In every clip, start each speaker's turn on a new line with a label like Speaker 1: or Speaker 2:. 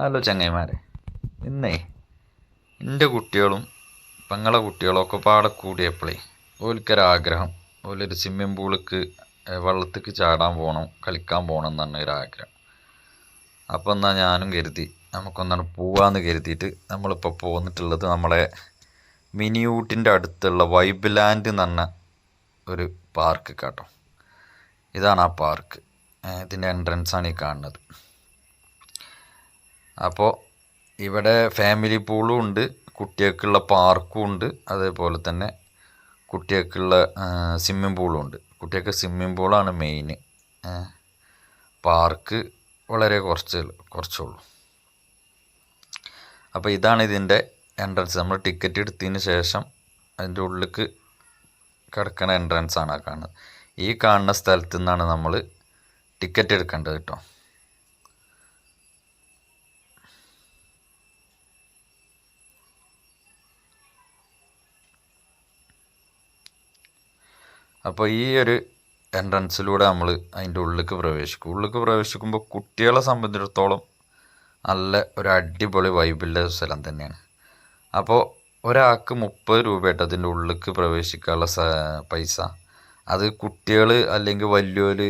Speaker 1: Hello ചങ്ങായിമാരെ. ഇന്നേ എന്റെ കുട്ടികളും പെങ്ങളെ കുട്ടികളും ഒക്കെ പാടെ കൂടിയപ്പോഴേ ഓൽക്കൊരാഗ്രഹം ഓലൊരു സ്വിമ്മിങ് പൂളിക്ക് വെള്ളത്തേക്ക് ചാടാൻ പോകണം കളിക്കാൻ പോകണം എന്നാണ് ഒരാഗ്രഹം അപ്പോൾ എന്നാൽ ഞാനും കരുതി നമുക്കൊന്നാണ് പോവാന്ന് കരുതിയിട്ട് നമ്മളിപ്പോൾ പോന്നിട്ടുള്ളത് നമ്മളെ മിനി ഊട്ടിന്റെ അടുത്തുള്ള വൈബ് ലാൻഡ് എന്ന് പറഞ്ഞ ഒരു പാർക്ക് കേട്ടോ. ഇതാണ് ആ പാർക്ക്. ഇതിന്റെ എൻട്രൻസാണ് ഈ കാണുന്നത്. അപ്പോൾ ഇവിടെ ഫാമിലി പൂളും ഉണ്ട് കുട്ടികൾക്കുള്ള പാർക്കും ഉണ്ട് അതേപോലെ തന്നെ കുട്ടികൾക്കുള്ള സ്വിമ്മിംഗ് പൂളും ഉണ്ട്. കുട്ടികൾക്ക് സ്വിമ്മിംഗ് പൂളാണ് മെയിൻ പാർക്ക് വളരെ കുറച്ച് കുറച്ചുള്ളൂ. അപ്പോൾ ഇതാണ് ഇതിന്റെ എൻട്രൻസ് നമ്മൾ ടിക്കറ്റ് എടുത്തതിന് ശേഷം അതിന്റെ ഉള്ളിലേക്ക് കിടക്കുന്ന എൻട്രൻസ് ആണ് കാണുന്നത്. ഈ കാണുന്ന സ്ഥലത്തു നിന്നാണ് നമ്മൾ ടിക്കറ്റ് എടുക്കേണ്ടത് കേട്ടോ. അപ്പോൾ ഈ ഒരു എൻട്രൻസിലൂടെ നമ്മൾ അതിന്റെ ഉള്ളിലേക്ക് പ്രവേശിക്കും. ഉള്ളിലേക്ക് പ്രവേശിക്കുമ്പോൾ കുട്ടികളെ സംബന്ധിച്ചിടത്തോളം നല്ല ഒരു അടിപൊളി വൈബുള്ള സ്ഥലം തന്നെയാണ്. അപ്പോൾ ഒരാൾക്ക് മുപ്പത് രൂപയായിട്ട് അതിന്റെ ഉള്ളിലേക്ക് പ്രവേശിക്കാനുള്ള പൈസ അത് കുട്ടികൾ അല്ലെങ്കിൽ വലിയവർ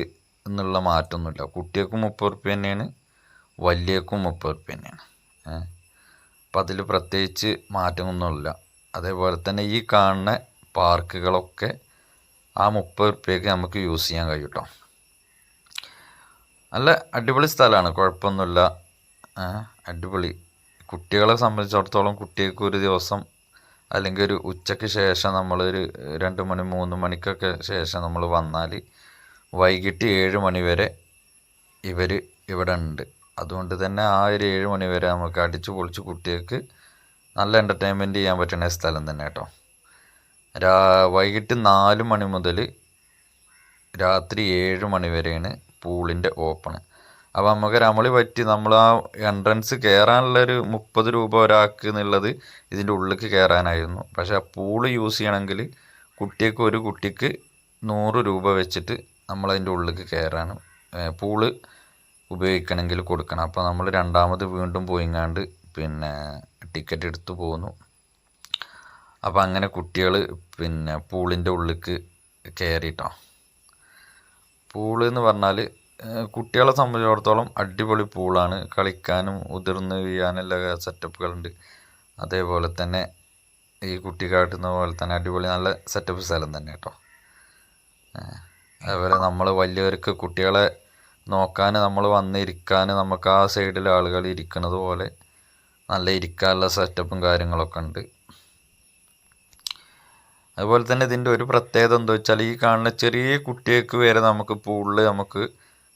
Speaker 1: എന്നുള്ള മാറ്റമൊന്നുമില്ല കുട്ടികൾക്കും മുപ്പത് റുപ്യ തന്നെയാണ് വലിയക്കും മുപ്പത് റുപ്യ തന്നെയാണ്. അപ്പം അതിൽ പ്രത്യേകിച്ച് മാറ്റമൊന്നുമില്ല അതേപോലെ തന്നെ ഈ കാണുന്ന പാർക്കുകളൊക്കെ ആ മുപ്പത് റുപ്യക്ക് നമുക്ക് യൂസ് ചെയ്യാൻ കഴിയും കേട്ടോ നല്ല അടിപൊളി സ്ഥലമാണ്. കുഴപ്പമൊന്നുമില്ല. അടിപൊളി. കുട്ടികളെ സംബന്ധിച്ചിടത്തോളം കുട്ടികൾക്ക് ഒരു ദിവസം അല്ലെങ്കിൽ ഒരു ഉച്ചയ്ക്ക് ശേഷം നമ്മളൊരു രണ്ട് മണി മൂന്ന് മണിക്കൊക്കെ ശേഷം നമ്മൾ വന്നാൽ വൈകിട്ട് ഏഴ് മണി വരെ ഇവർ ഇവിടെ ഉണ്ട്. അതുകൊണ്ട് തന്നെ ആ ഒരു ഏഴ് മണി വരെ നമുക്ക് അടിച്ചു പൊളിച്ച് കുട്ടികൾക്ക് നല്ല എന്റർടൈൻമെന്റ് ചെയ്യാൻ പറ്റുന്ന സ്ഥലം തന്നെ കേട്ടോ. രാ വൈകിട്ട് നാല് മണി മുതൽ രാത്രി ഏഴ് മണി വരെയാണ് പൂളിന്റെ ഓപ്പണ്. അപ്പോൾ നമുക്ക് രമളി പറ്റി നമ്മൾ ആ എൻട്രൻസ് കയറാനുള്ളൊരു മുപ്പത് രൂപ ഒരാൾക്ക് എന്നുള്ളത് ഇതിന്റെ ഉള്ളിലേക്ക് കയറാനായിരുന്നു പക്ഷേ ആ പൂൾ യൂസ് ചെയ്യണമെങ്കിൽ കുട്ടിക്ക് ഒരു കുട്ടിക്ക് നൂറ് രൂപ വെച്ചിട്ട് നമ്മളതിന്റെ ഉള്ളിലേക്ക് കയറാണ് പൂൾ ഉപയോഗിക്കണമെങ്കിൽ കൊടുക്കണം. അപ്പോൾ നമ്മൾ രണ്ടാമത് വീണ്ടും പോയിങ്ങാണ്ട് പിന്നെ ടിക്കറ്റ് എടുത്തു പോന്നു. അപ്പോൾ അങ്ങനെ കുട്ടികൾ പിന്നെ പൂളിന്റെ ഉള്ളിലേക്ക് കയറിയിട്ടോ പൂൾ എന്ന് പറഞ്ഞാൽ കുട്ടികളെ സംബന്ധിച്ചിടത്തോളം അടിപൊളി പൂളാണ്. കളിക്കാനും ഉതിർന്ന് വീഴാനുള്ള സെറ്റപ്പുകളുണ്ട് അതേപോലെ തന്നെ ഈ കുട്ടി കാട്ടുന്ന പോലെ തന്നെ അടിപൊളി നല്ല സെറ്റപ്പ് സ്ഥലം തന്നെ കേട്ടോ. അതുപോലെ നമ്മൾ വലിയവർക്ക് കുട്ടികളെ നോക്കാൻ നമ്മൾ വന്നിരിക്കാൻ നമുക്ക് ആ സൈഡിൽ ആളുകൾ ഇരിക്കുന്നത് പോലെ നല്ല ഇരിക്കാനുള്ള സെറ്റപ്പും കാര്യങ്ങളൊക്കെ ഉണ്ട്. അതുപോലെ തന്നെ ഇതിന്റെ ഒരു പ്രത്യേകത എന്താ വെച്ചാൽ ഈ കാണുന്ന ചെറിയ കുട്ടികൾക്ക് വരെ നമുക്ക് പൂളിൽ നമുക്ക്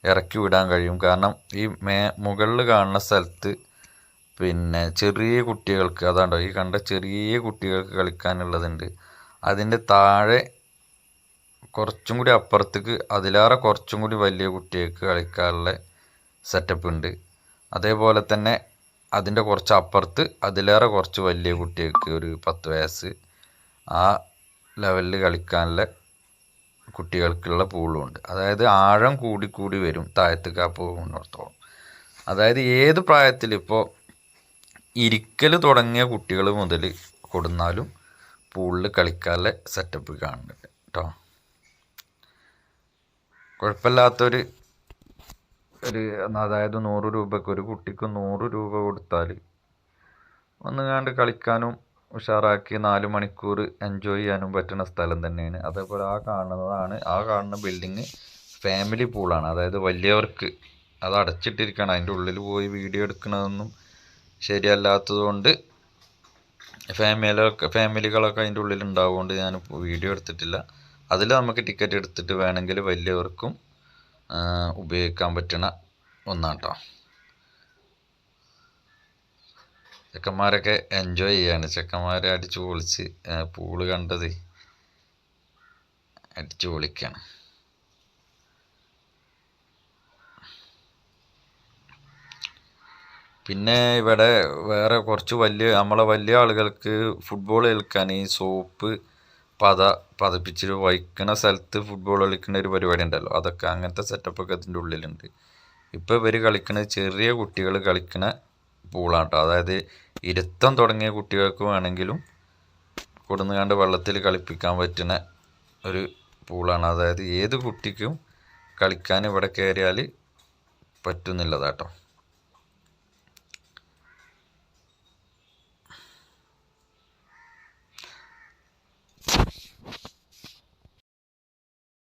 Speaker 1: ഇറക്കി വിടാൻ കഴിയും. കാരണം ഈ മേ മുകളിൽ കാണുന്ന സ്ഥലത്ത് പിന്നെ ചെറിയ കുട്ടികൾക്ക് അതാണ്ടോ ഈ കണ്ട ചെറിയ കുട്ടികൾക്ക് കളിക്കാനുള്ളതുണ്ട്. അതിന്റെ താഴെ കുറച്ചും കൂടി അപ്പുറത്തേക്ക് അതിലേറെ കുറച്ചും കൂടി വലിയ കുട്ടികൾക്ക് കളിക്കാനുള്ള സെറ്റപ്പ് ഉണ്ട്. അതേപോലെ തന്നെ അതിന്റെ കുറച്ച് അപ്പുറത്ത് അതിലേറെ കുറച്ച് വലിയ കുട്ടികൾക്ക് ഒരു പത്ത് വയസ്സ്. ആ ലെവലിൽ കളിക്കാനുള്ള കുട്ടികൾക്കുള്ള പൂളുണ്ട് അതായത് ആഴം കൂടി കൂടി വരും താഴത്തേക്ക് ആ പോകുന്നിടത്തോളം അതായത് ഏത് പ്രായത്തിൽ ഇപ്പോൾ ഇരിക്കൽ തുടങ്ങിയ കുട്ടികൾ മുതൽ കൊടുന്നാലും പൂളിൽ കളിക്കാനുള്ള സെറ്റപ്പ് കാണുന്നുണ്ട് കേട്ടോ കുഴപ്പമില്ലാത്തൊരു ഒരു അതായത് നൂറ് രൂപയ്ക്ക് ഒരു കുട്ടിക്ക് നൂറ് രൂപ കൊടുത്താൽ ഒന്നുകാണ്ട് കളിക്കാനും ഉഷാറാക്കി നാല് മണിക്കൂർ എൻജോയ് ചെയ്യാനും പറ്റുന്ന സ്ഥലം തന്നെയാണ്. അതേപോലെ ആ കാണുന്നതാണ് ആ കാണുന്ന ബിൽഡിങ് ഫാമിലി പൂളാണ് അതായത് വലിയവർക്ക് അത് അടച്ചിട്ടിരിക്കുകയാണ് അതിന്റെ ഉള്ളിൽ പോയി വീഡിയോ എടുക്കണതൊന്നും ശരിയല്ലാത്തതുകൊണ്ട് ഫാമിലിയൊക്കെ ഫാമിലികളൊക്കെ അതിന്റെ ഉള്ളിൽ ഉണ്ടാവുകൊണ്ട് ഞാൻ വീഡിയോ എടുത്തിട്ടില്ല. അതിൽ നമുക്ക് ടിക്കറ്റ് എടുത്തിട്ട് വേണമെങ്കിൽ വലിയവർക്കും ഉപയോഗിക്കാൻ പറ്റുന്ന ഒന്നാട്ടോ. ചെക്കന്മാരൊക്കെ എൻജോയ് ചെയ്യാണ്. ചെക്കന്മാരെ അടിച്ചു പൊളിച്ച് പൂൾ കണ്ടത് അടിച്ചു പൊളിക്കാണ്. പിന്നെ ഇവിടെ വേറെ കുറച്ച് വലിയ നമ്മളെ വലിയ ആളുകൾക്ക് ഫുട്ബോൾ കളിക്കാൻ ഈ സോപ്പ് പത പതപ്പിച്ച് വഹിക്കണ സ്ഥലത്ത് ഫുട്ബോൾ കളിക്കുന്ന ഒരു പരിപാടി ഉണ്ടല്ലോ. അതൊക്കെ അങ്ങനത്തെ സെറ്റപ്പൊക്കെ അതിന്റെ ഉള്ളിലുണ്ട്. ഇപ്പോൾ ഇവർ കളിക്കുന്നത് ചെറിയ കുട്ടികൾ കളിക്കുന്ന പൂളാണ് കേട്ടോ അതായത് ഇരുത്തം തുടങ്ങിയ കുട്ടികൾക്ക് വേണമെങ്കിലും കൊടുന്ന് കണ്ട് വെള്ളത്തിൽ കളിപ്പിക്കാൻ പറ്റുന്ന ഒരു പൂളാണ്. അതായത് ഏത് കുട്ടിക്കും കളിക്കാൻ ഇവിടെ കയറിയാൽ പറ്റുന്നില്ലതാട്ടോ